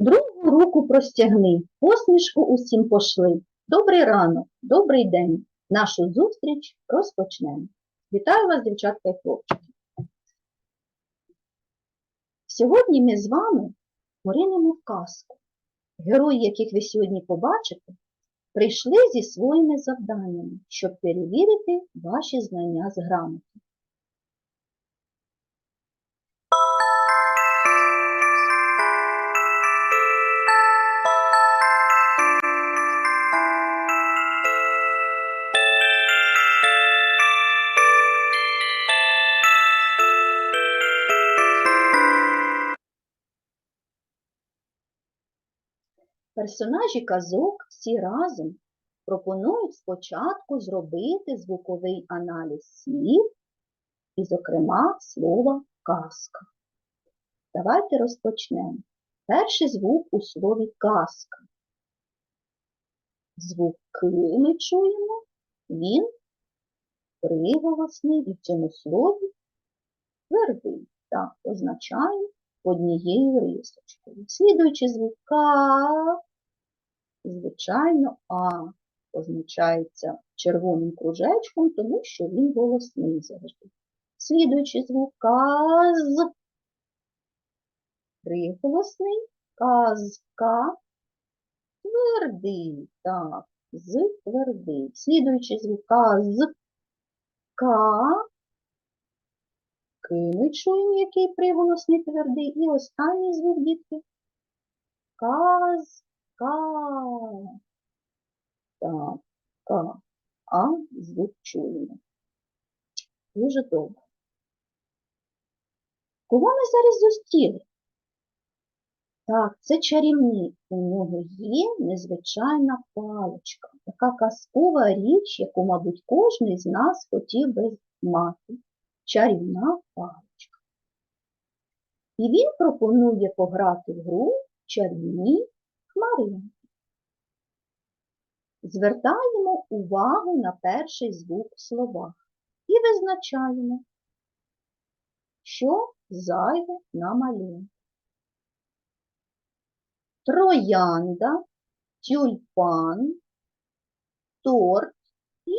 Другу руку простягни, посмішку усім пошли. Добрий ранок, добрий день. Нашу зустріч розпочнемо. Вітаю вас, дівчатка і хлопчики. Сьогодні ми з вами поринемо в казку. Герої, яких ви сьогодні побачите, прийшли зі своїми завданнями, щоб перевірити ваші знання з грамоти. Персонажі казок всі разом пропонують спочатку зробити звуковий аналіз слів і, зокрема, слова казка. Давайте розпочнемо. Перший звук у слові казка. Звук «к» ми чуємо, він приголосний і в цьому слові твердий. Так, означає однією рисочкою. Слідуючи звук «ка», звичайно, А позначається червоним кружечком, тому що він голосний завжди. Слідуючи звук «каз», приголосний, казка, твердий, так, з твердий. Слідуючи звук «каз», ка, Ки ми чуємо, який приголосний твердий. І останній звук, дітки. Ка. А звук чуємо. Дуже добре. Кого ми зараз зустріли? Так, це чарівник. У нього є незвичайна паличка. Така казкова річ, яку, мабуть, кожен з нас хотів би мати чарівна паличка. І він пропонує пограти в гру чарівні хмаринки. Звертаємо увагу на перший звук в словах і визначаємо, що зайве на малюнку. Троянда, тюльпан, торт і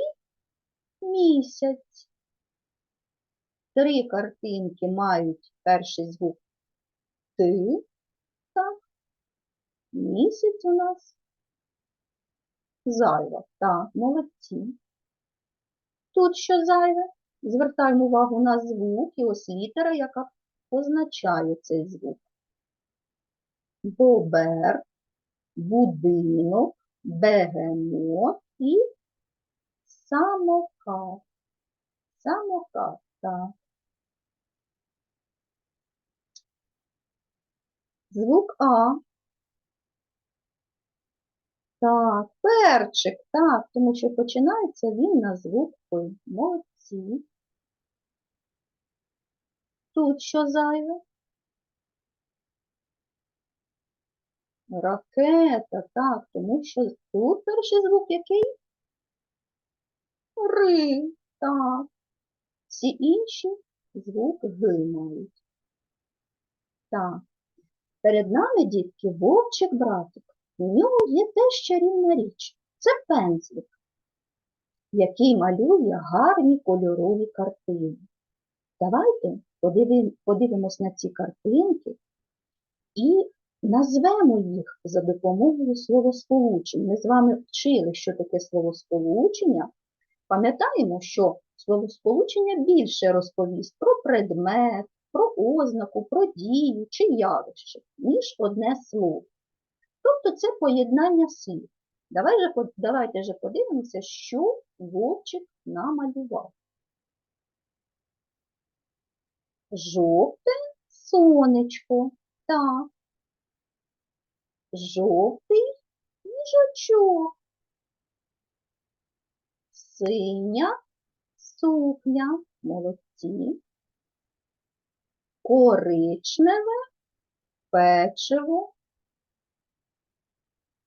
місяць. Три картинки мають перший звук Ти. Місяць у нас зайва. Так, молодці. Тут що зайве? Звертаємо увагу на звук і ось літера, яка позначає цей звук. Бобер, будинок, бегемот і самокат. Самокат, так. Звук А. Так, перчик, так, тому що починається він на звук П. Молодці. Тут що зайве? Ракета, так, тому що тут перший звук який? Ри, так. Всі інші звук Г мають. Так. Перед нами, дітки, вовчик братик. У нього є теж чарівна річ. Це пензлик, який малює гарні кольорові картини. Давайте подивим, подивимось на ці картинки і назвемо їх за допомогою словосполучень. Ми з вами вчили, що таке словосполучення. Пам'ятаємо, що словосполучення більше розповість про предмет, про ознаку, про дію чи явище, ніж одне слово. Тобто це поєднання слів. Давайте же подивимося, що вовчик намалював. Жовте сонечко. Так. Жовтий їжачок. Синя сукня. Молодці коричневе печиво,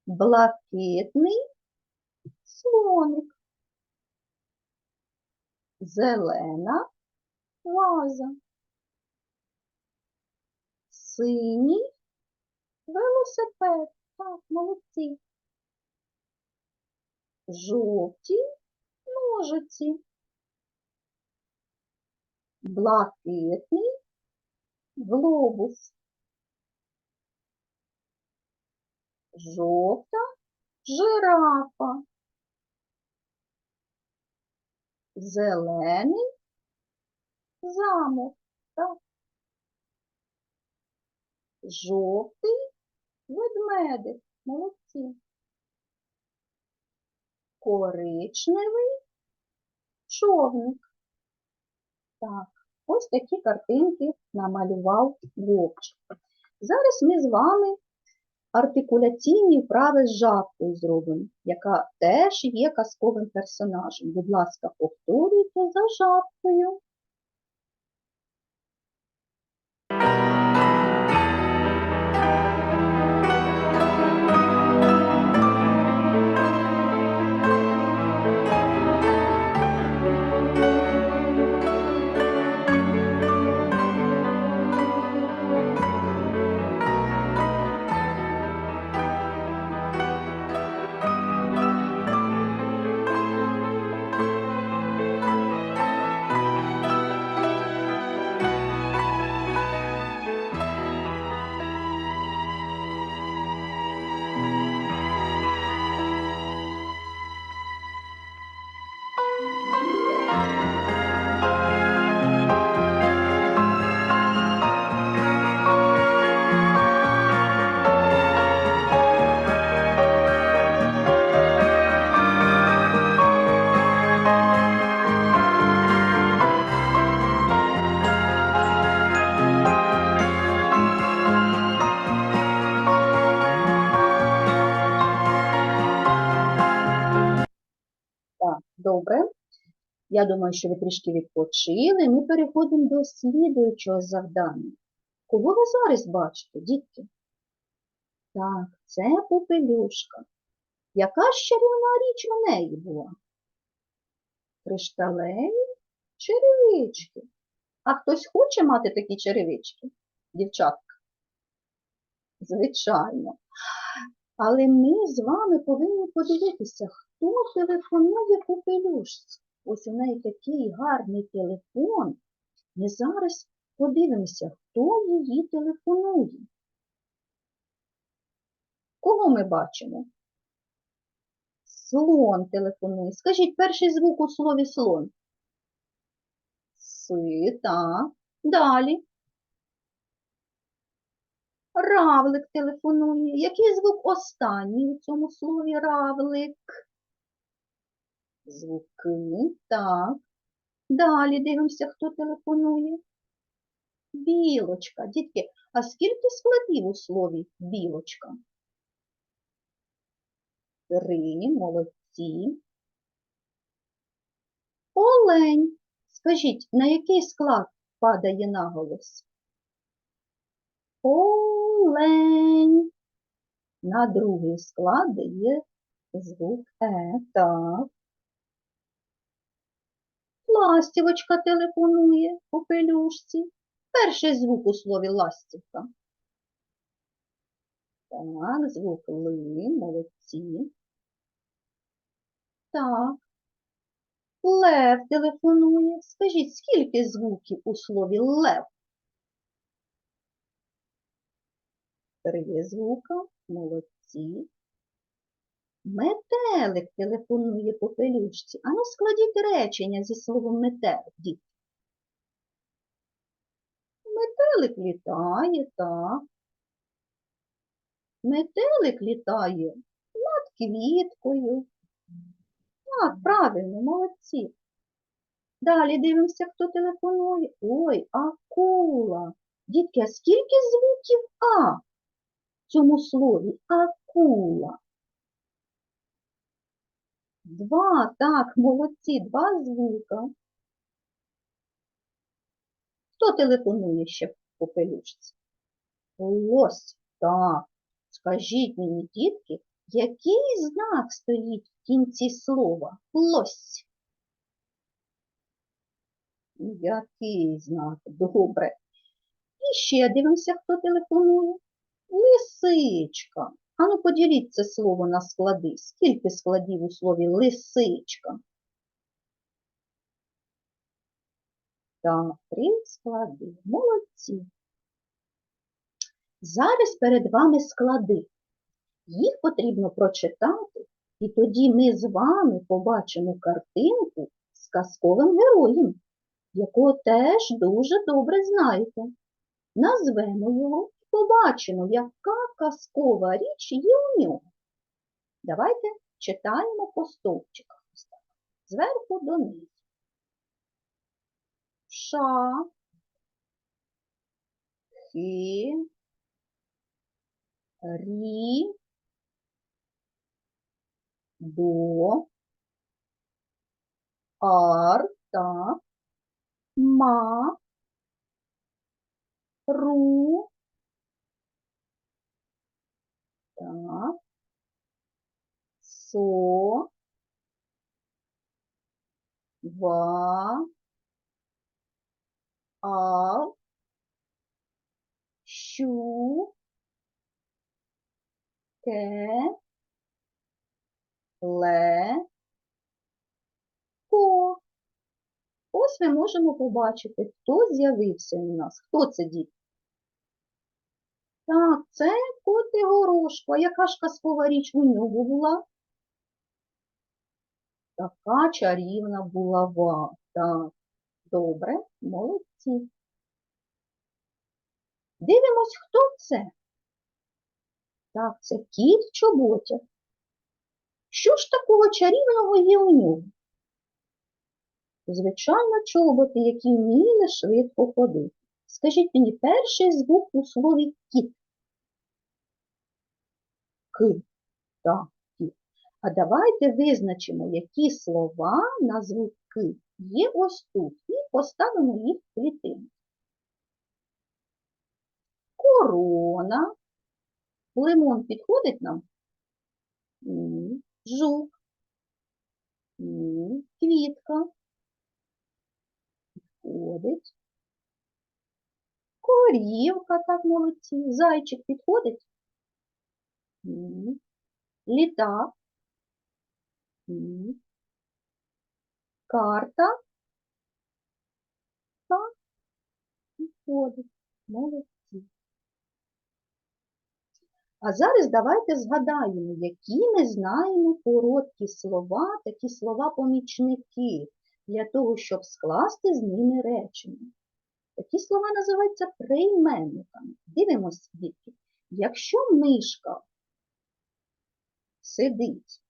блакитний слоник, зелена ваза, синій Велосипед. Так, молодці. Жовті ножиці. Блакитний глобус. Жовта жирафа. Зелений замок. Так. Жовтий ведмедик. Молодці. Коричневий човник. Так, ось такі картинки намалював Вовчик. Зараз ми з вами артикуляційні вправи з жабкою зробимо, яка теж є казковим персонажем. Будь ласка, повторюйте за жабкою. Я думаю, що ви трішки відпочили. Ми переходимо до слідуючого завдання. Кого ви зараз бачите, дітки? Так, це попелюшка. Яка ж чарівна річ у неї була? Кришталеві черевички. А хтось хоче мати такі черевички, дівчатка? Звичайно. Але ми з вами повинні подивитися, хто телефонує попелюшці. Ось у неї такий гарний телефон. Ми зараз подивимося, хто її телефонує. Кого ми бачимо? Слон телефонує. Скажіть перший звук у слові слон. Си, так. Далі. Равлик телефонує. Який звук останній у цьому слові равлик? Звуки, так. Далі дивимося, хто телефонує. Білочка. Дітки, а скільки складів у слові білочка? Три, молодці. Олень. Скажіть, на який склад падає наголос? Олень. На другий склад дає звук Е. Так. Ластівочка телефонує у пелюшці. Перший звук у слові ластівка. Так, звук ли, молодці. Так. Лев телефонує. Скажіть, скільки звуків у слові лев? Три звука, молодці. Метелик телефонує по пелюшці. Ану складіть речення зі словом метелик, діти. Метелик літає, так. Метелик літає над квіткою. Так, правильно, молодці. Далі дивимося, хто телефонує. Ой, акула. Дітки, а скільки звуків А в цьому слові? Акула. Два, так, молодці, два звука. Хто телефонує ще по пелюшці? Лось, так. Скажіть мені, дітки, який знак стоїть в кінці слова? Лось. Який знак? Добре. І ще дивимося, хто телефонує. Лис лисичка. Ану, поділіть це слово на склади. Скільки складів у слові лисичка? Так, три склади. Молодці. Зараз перед вами склади. Їх потрібно прочитати, і тоді ми з вами побачимо картинку з казковим героєм, якого теж дуже добре знаєте. Назвемо його побачимо, яка казкова річ є у нього. Давайте читаємо по стовпчиках. Зверху донизу. Ша, хи, рі, до, ар, так, ма, ру, так, со, ва, ав, щу, ке, ле, ко. Ось ми можемо побачити, хто з'явився у нас. Хто це дід? Так, це кот і горошко. А яка ж казкова річ у нього була? Така чарівна булава. Так, добре, молодці. Дивимось, хто це. Так, це кіт в чоботях. Що ж такого чарівного є у нього? Звичайно, чоботи, які вміли швидко ходити. Скажіть мені перший звук у слові кіт. К. Так, кіт. А давайте визначимо, які слова на звук К є ось тут, і поставимо їх в клітину. Корона. Лимон підходить нам? Ні. Жук. Ні. Квітка. Підходить. Корівка, так молодці. Зайчик підходить? Ні. Літак. Ні. Карта. Так. Підходить. Молодці. А зараз давайте згадаємо, які ми знаємо короткі слова, такі слова-помічники, для того, щоб скласти з ними речення. Такі слова називаються прийменниками. Дивимось звідки. Якщо мишка сидить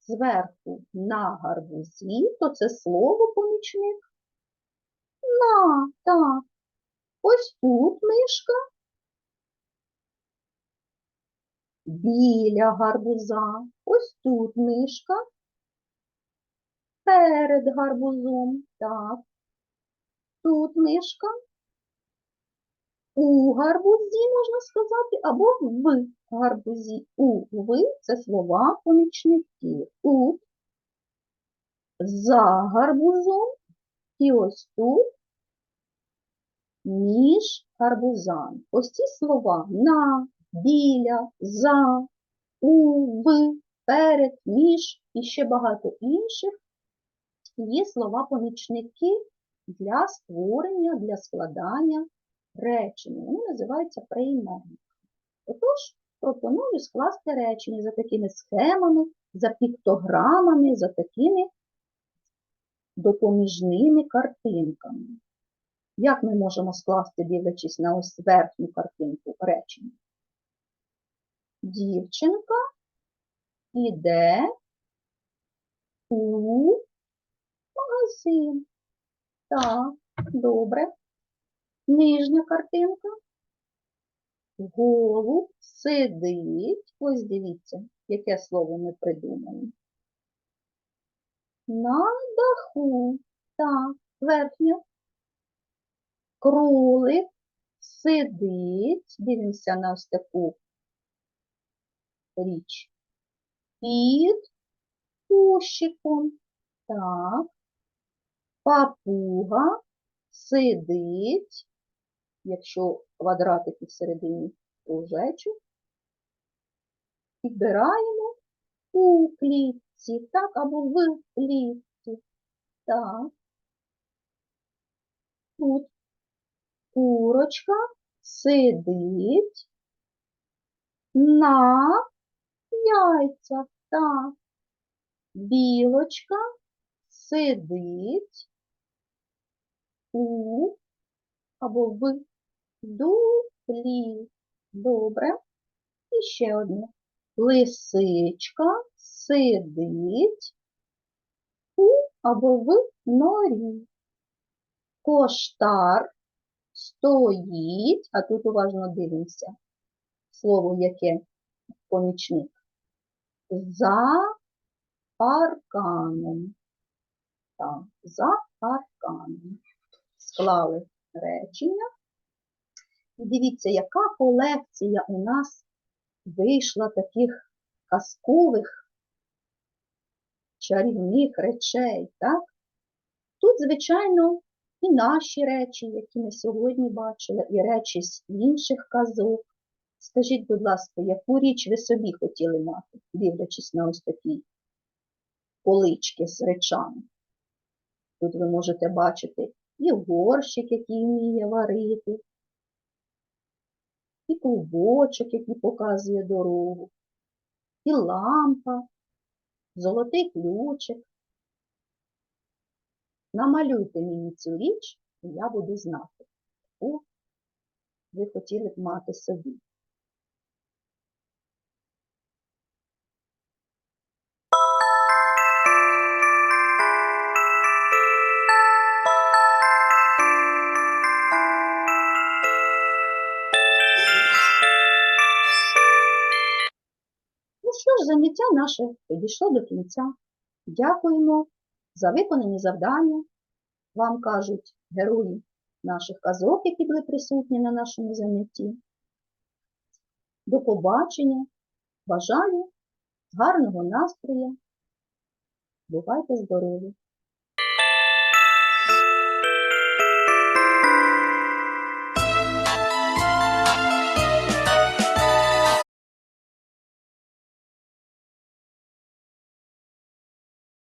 зверху на гарбузі, то це слово помічник. На, так. Ось тут мишка біля гарбуза. Ось тут мишка. Перед гарбузом. Так. Тут мишка. У гарбузі, можна сказати, або в гарбузі. У, ви це слова помічники. У, за гарбузом і ось тут між гарбузами. Ось ці слова на, біля, за, у, в, перед, між і ще багато інших є слова-помічники для створення, для складання речення. Вони називаються прийменниками. Отож, пропоную скласти речення за такими схемами, за піктограмами, за такими допоміжними картинками. Як ми можемо скласти, дивлячись на ось верхню картинку речення? Дівчинка іде у магазин. Так, добре. Нижня картинка. Голуб сидить. Ось дивіться, яке слово ми придумали. На даху. Так, верхня. Кролик сидить. Дивимося на ось таку річ. Під кущиком. Так. Папуга сидить, якщо квадратики всередині, кружечок, підбираємо у клітці, так, або в клітці. Так. Тут курочка сидить на яйцях. Так. Білочка сидить у або в дуплі. Добре. І ще одне. Лисичка сидить у або в норі. Коштар стоїть, а тут уважно дивимося. Слово яке помічник. За парканом. Так, за парканом. Склали речення. І дивіться, яка колекція у нас вийшла таких казкових чарівних речей, так? Тут, звичайно, і наші речі, які ми сьогодні бачили, і речі з інших казок. Скажіть, будь ласка, яку річ ви собі хотіли мати, дивлячись на ось такі полички з речами? Тут ви можете бачити і горщик, який вміє варити, і клубочок, який показує дорогу, і лампа, золотий ключик. Намалюйте мені цю річ, і я буду знати, яку ви хотіли б мати собі. Ну що ж, заняття наше підійшло до кінця. Дякуємо за виконані завдання. Вам кажуть герої наших казок, які були присутні на нашому занятті. До побачення. Бажаю гарного настрою. Бувайте здорові!